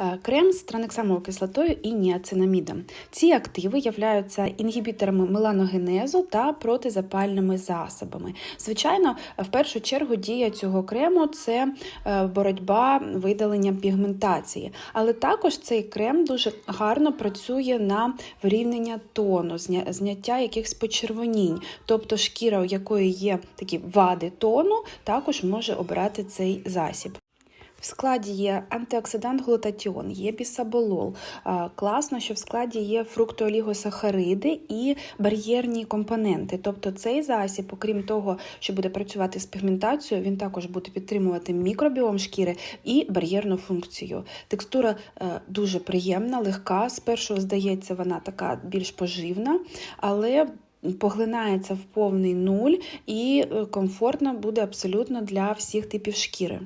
Е, Крем з транексамовою кислотою і ніацинамідом. Ці активи являються інгібіторами меланогенезу та протизапальними засобами. Звичайно, в першу чергу дія цього крему це е, боротьба видалення пігментації, але також цей крем дуже гарно працює на вирівнення тону, зняття якихось почервонінь. Тобто шкіра, у якої є такі вади тону, також може обирати цей засіб. В складі є антиоксидант глутатіон, є бісаболол. Класно, що в складі є фруктоолігосахариди і бар'єрні компоненти. Тобто цей засіб, окрім того, що буде працювати з пігментацією, він також буде підтримувати мікробіом шкіри і бар'єрну функцію. Текстура е, дуже приємна, легка. Спершу здається, вона така більш поживна, але поглинається в повний нуль і е, комфортно буде абсолютно для всіх типів шкіри.